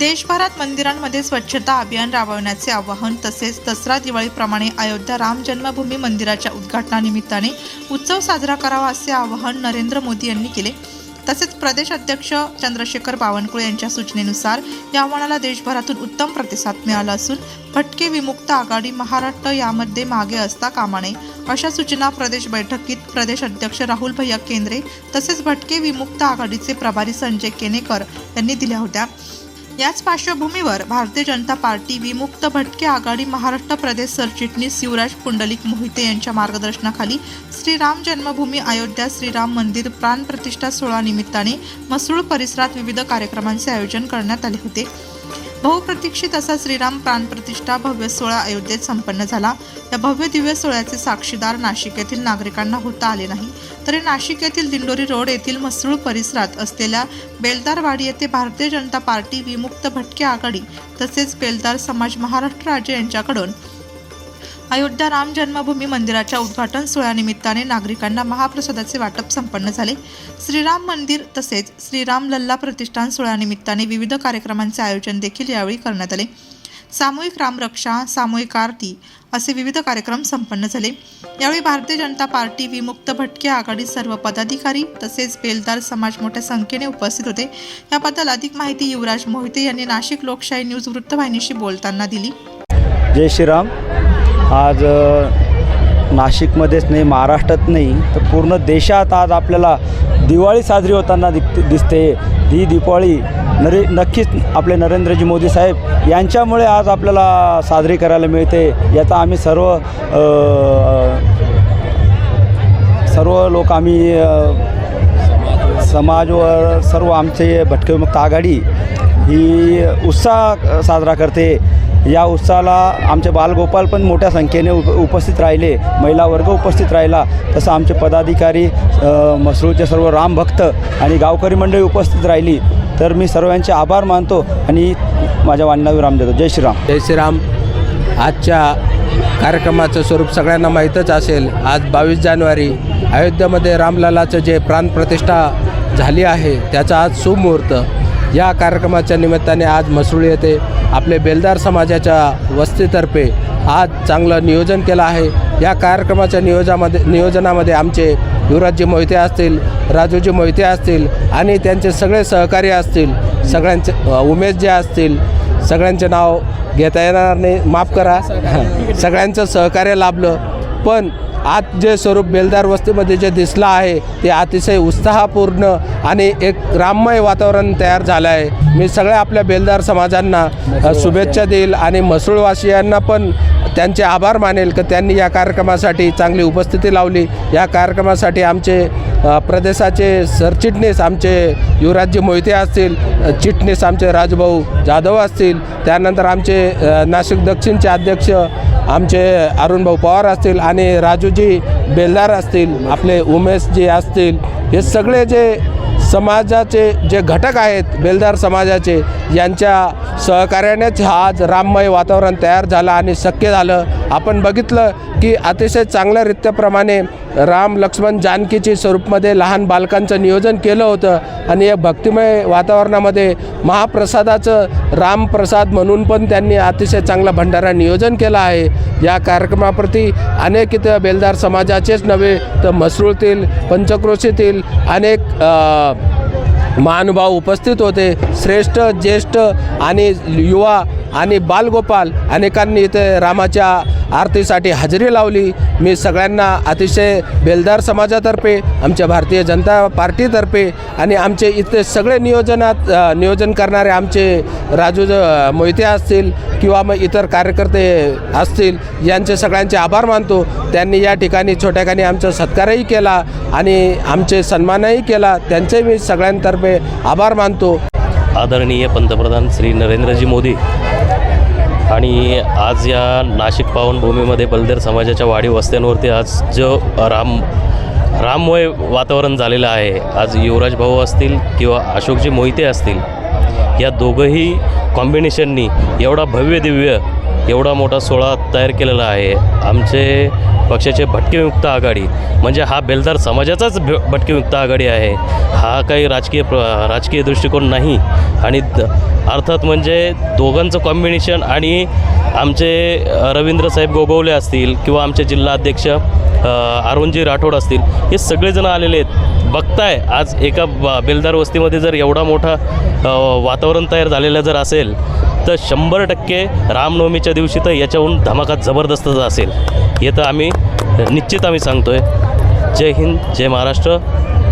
देशभरात मंदिरांमध्ये स्वच्छता अभियान राबवण्याचे आवाहन तसेच दसरा दिवाळीप्रमाणे अयोध्या राम जन्मभूमी मंदिराच्या उद्घाटनानिमित्ताने उत्सव साजरा करावा असे आवाहन नरेंद्र मोदी यांनी केले. तसेच प्रदेश अध्यक्ष चंद्रशेखर बावनकुळे यांच्या सूचनेनुसार या आव्हानाला देशभरातून उत्तम प्रतिसाद मिळाला असून भटके विमुक्त आघाडी महाराष्ट्र यामध्ये मागे असता कामा नये अशा सूचना प्रदेश बैठकीत प्रदेश अध्यक्ष राहुल भैया केंद्रे तसेच भटके विमुक्त आघाडीचे प्रभारी संजय केनेकर यांनी दिल्या होत्या. याच पार्श्वभूमीवर भारतीय जनता पार्टी विमुक्त भटके आघाडी महाराष्ट्र प्रदेश सरचिटणीस शिवराज पुंडलिक मोहिते यांच्या मार्गदर्शनाखाली श्रीराम जन्मभूमी अयोध्या श्रीराम मंदिर प्राणप्रतिष्ठा सोहळा निमित्ताने मसरूळ परिसरात विविध कार्यक्रमांचे आयोजन करण्यात आले होते. बहुप्रतीक्षित असा श्रीराम प्राणप्रतिष्ठा भव्य सोहळा अयोध्येत संपन्न झाला. या भव्य दिव्य सोहळ्याचे साक्षीदार नाशिक येथील नागरिकांना होता आले नाही. तरी नाशिक येथील दिंडोरी रोड येथील मसरूळ परिसरात असलेल्या बेलदारवाडी येथे भारतीय जनता पार्टी विमुक्त भटके आघाडी तसेच बेलदार समाज महाराष्ट्र राज्य यांच्याकडून अयोध्या राम जन्मभूमी मंदिराच्या उद्घाटन सोहळ्यानिमित्ताने नागरिकांना महाप्रसादाचे वाटप संपन्न झाले. श्रीराम मंदिर तसेच श्रीराम लल्ला प्रतिष्ठान सोहळ्यानिमित्ताने विविध कार्यक्रमांचे आयोजन देखील यावेळी करण्यात आले. सामूहिक रामरक्षा सामूहिक आरती असे विविध कार्यक्रम संपन्न झाले. यावेळी भारतीय जनता पार्टी विमुक्त भटके आघाडी सर्व पदाधिकारी तसेच बेलदार समाज मोठ्या संख्येने उपस्थित होते. याबद्दल अधिक माहिती युवराज मोहिते यांनी नाशिक लोकशाही न्यूज वृत्तवाहिनीशी बोलताना दिली. जय श्रीराम. आज नाशिकमध्येच नाही महाराष्ट्रात नाही तर पूर्ण देशात आज आपल्याला दिवाळी साजरी होताना दिसते. ही दिवाळी नरे नक्कीच आपले नरेंद्रजी मोदी साहेब यांच्यामुळे आज आपल्याला साजरी करायला मिळते. याचा आम्ही सर्व सर्व लोक आम्ही समाजवर समाज व सर्व आमचे भटकेविमुक्त आघाडी ही उत्साह साजरा करते. या उत्साहाला आमचे बालगोपाल पण मोठ्या संख्येने उप उपस्थित राहिले. महिला वर्ग उपस्थित राहिला. तसं आमचे पदाधिकारी मसरूळचे सर्व रामभक्त आणि गावकरी मंडळी उपस्थित राहिली. तर मी सर्वांचे आभार मानतो आणि माझ्या वाणीला विराम देतो जय श्रीराम. जय श्रीराम. आजच्या कार्यक्रमाचं स्वरूप सगळ्यांना माहीतच असेल. आज बावीस जानेवारी अयोध्येमध्ये रामलालाचं जे प्राणप्रतिष्ठा झाली आहे त्याचा आज सुमुहूर्त. या कार्यक्रमाच्या निमित्ताने आज मसरूळ येथे आपले बेलदार समाजाच्या वस्तीतर्फे आज चांगलं नियोजन केलं आहे. या कार्यक्रमाच्या नियोजामध्ये नियोजनामध्ये आमचे युवराजजी मोहिते असतील राजूजी मोहिते असतील आणि त्यांचे सगळे सहकारी असतील सगळ्यांचे उमेश जे असतील सगळ्यांचे नाव घेता येणार नाही. माफ करा. सगळ्यांचं सहकार्य लाभलं. पण आज जे स्वरूप बेलदार वस्तीमध्ये जे दिसलं आहे ते अतिशय उत्साहपूर्ण आणि एक राममय वातावरण तयार झालं आहे. मी सगळ्या आपल्या बेलदार समाजांना शुभेच्छा देईल आणि मसरूळवासियांना पण त्यांचे आभार मानेल की त्यांनी या कार्यक्रमासाठी चांगली उपस्थिती लावली. या कार्यक्रमासाठी आमचे प्रदेशाचे सरचिटणीस आमचे युवराजजी मोहिते असतील चिटणीस आमचे राजभाऊ जाधव असतील त्यानंतर आमचे नाशिक दक्षिणचे अध्यक्ष आमचे अरुणभाऊ पवार असतील आणि राजूजी बेलदार असतील आपले उमेशजी असतील हे सगळे जे समाजाचे जे घटक आहेत बेलदार समाजाचे यांच्या सहकार्यानेच हा आज राममय वातावरण तयार झालं आणि शक्य झालं. आपण बघितलं की अतिशय चांगल्या रित्याप्रमाणे राम लक्ष्मण जानकीची स्वरूपमध्ये लहान बालकांचं नियोजन केलं होतं. आणि या भक्तिमय वातावरणामध्ये महाप्रसादाचं रामप्रसाद म्हणून पण त्यांनी अतिशय चांगला भंडारा नियोजन केला आहे. या कार्यक्रमाप्रती अनेक इथं बेलदार समाजाचेच नव्हे तर मसरूळतील पंचक्रोशीतील अनेक महानुभाव उपस्थित होते. श्रेष्ठ ज्येष्ठ आणि युवा आणि बालगोपाल अनेकांनी इथे रामाच्या आरतीसाठी हजेरी लावली. मी सगळ्यांना अतिशय बेलदार समाजातर्फे आमच्या भारतीय जनता पार्टीतर्फे आणि आमचे इथे सगळे नियोजनात नियोजन करणारे आमचे राजू ज- मोहिते असतील किंवा मग इतर कार्यकर्ते असतील यांचे सगळ्यांचे आभार मानतो. त्यांनी या ठिकाणी छोट्याखानी आमचा सत्कारही केला आणि आमचे सन्मानही केला. त्यांचे मी सगळ्यांतर्फे आभार मानतो. आदरणीय पंतप्रधान श्री नरेंद्रजी मोदी आणि आज या नाशिक पावनभूमीमध्ये बलदेर समाजाच्या वाढीव वस्त्यांवरती आज जो राम राममय वातावरण झालेलं आहे आज युवराज भाऊ असतील किंवा अशोकजी मोहिते असतील या दोघंही कॉम्बिनेशननी एवढा भव्य दिव्य एवढा मोठा सोहळा तयार केलेला आहे. आमचे पक्षाचे भटकेमुक्त आघाडी म्हणजे हा बेलदार समाजाचाच भे भटकेमुक्त आघाडी आहे. हा काही राजकीय प्र राजकीय दृष्टिकोन नाही. आणि अर्थात म्हणजे दोघांचं कॉम्बिनेशन आणि आमचे रवींद्रसाहेब रवींद्र साहेब गोगवले असतील किंवा आमचे जिल्हाध्यक्ष अरुणजी राठोड असतील हे सगळेजण आलेले आहेत. बघताय आज एका ब- बेलदार वस्तीमध्ये जर एवढा मोठा वातावरण तयार झालेलं जर असेल तर शंभर टक्के रामनवमीच्या दिवशी तर याच्याहून धमाका जबरदस्तच असेल हे तर आम्ही निश्चित आम्ही सांगतोय. जय हिंद जय महाराष्ट्र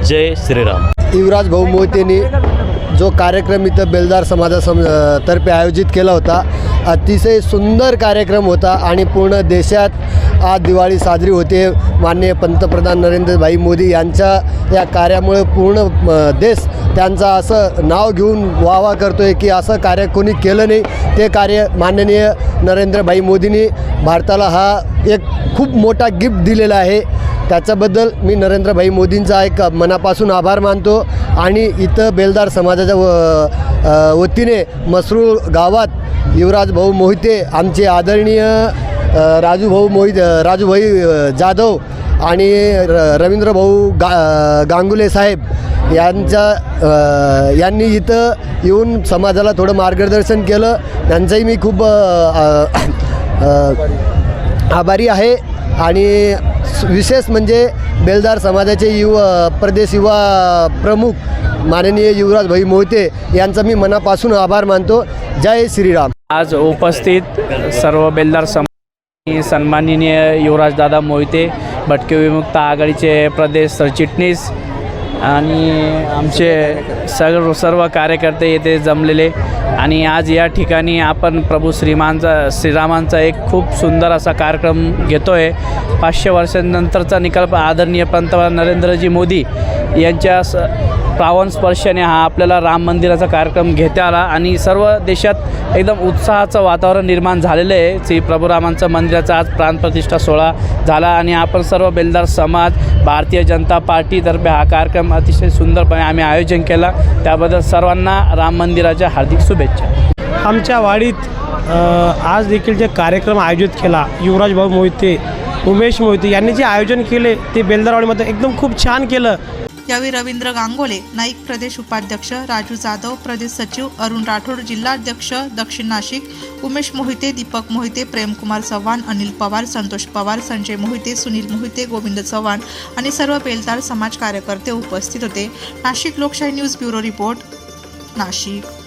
जय श्रीराम. युवराज भाऊ मोहितेंनी जो कार्यक्रम इथं बेलदार समाजासम तर्फे आयोजित केला होता अतिशय सुंदर कार्यक्रम होता आणि पूर्ण देशात आज दिवाळी साजरी होते. माननीय पंतप्रधान नरेंद्रभाई मोदी यांच्या या कार्यामुळे पूर्ण देश त्यांचा असं नाव घेऊन वावा करतो आहे की असं कार्य कोणी केलं नाही ते कार्य माननीय नरेंद्रभाई मोदींनी भारताला हा एक खूप मोठा गिफ्ट दिलेला आहे. त्याच्याबद्दल मी नरेंद्रभाई मोदींचा एक मनापासून आभार मानतो आणि इथं बेलदार समाजाच्या व वतीने मसरूळ गावात युवराज भाऊ मोहिते आमचे आदरणीय राजूभाऊ मोहित राजूभाई जाधव आणि र रवींद्र भाऊ गा गांगुले साहेब यांच्या यांनी इथं येऊन समाजाला थोडं मार्गदर्शन केलं. त्यांचंही मी खूप आभारी आहे. आणि विशेष म्हणजे बेलदार समाजाचे युवा प्रदेश युवा प्रमुख माननीय युवराज भाई मोहिते यांचा मी मनापासून आभार मानतो. जय श्रीराम. आज उपस्थित सर्व बेलदार सम सन्माननीय युवराजदादा मोहिते भटके विमुक्त आघाडीचे प्रदेश सरचिटणीस आणि आमचे सर्व सर्व कार्यकर्ते येथे जमलेले. आणि आज या ठिकाणी आपण प्रभू श्रीमानचा श्रीरामांचा एक खूप सुंदर असा कार्यक्रम घेतो आहे पाचशे वर्षांनंतरचा निकाल आदरणीय पंतप्रधान नरेंद्रजी मोदी यांच्या स प्रावण स्पर्शाने हा आपल्याला राम मंदिराचा कार्यक्रम घेता आला. आणि सर्व देशात एकदम उत्साहाचं वातावरण निर्माण झालेलं आहे. श्री प्रभुरामांचं मंदिराचा आज प्राणप्रतिष्ठा सोहळा झाला. आणि आपण सर्व बेलदार समाज भारतीय जनता पार्टीतर्फे हा कार्यक्रम अतिशय सुंदरपणे आम्ही आयोजन केला. त्याबद्दल सर्वांना राम मंदिराच्या हार्दिक शुभेच्छा. आमच्या वाडीत आज देखील जे कार्यक्रम आयोजित केला युवराज भाऊ मोहिते उमेश मोहिते यांनी जे आयोजन केले ते बेलदारवाडीमध्ये एकदम खूप छान केलं. यावेळी रवींद्र गांगोले नाईक प्रदेश उपाध्यक्ष राजू जाधव प्रदेश सचिव अरुण राठोड जिल्हाध्यक्ष दक्षिण नाशिक उमेश मोहिते दीपक मोहिते प्रेमकुमार चव्हाण अनिल पवार संतोष पवार संजय मोहिते सुनील मोहिते गोविंद चव्हाण आणि सर्व बेलदार समाज कार्यकर्ते उपस्थित होते. नाशिक लोकशाही न्यूज ब्युरो रिपोर्ट नाशिक.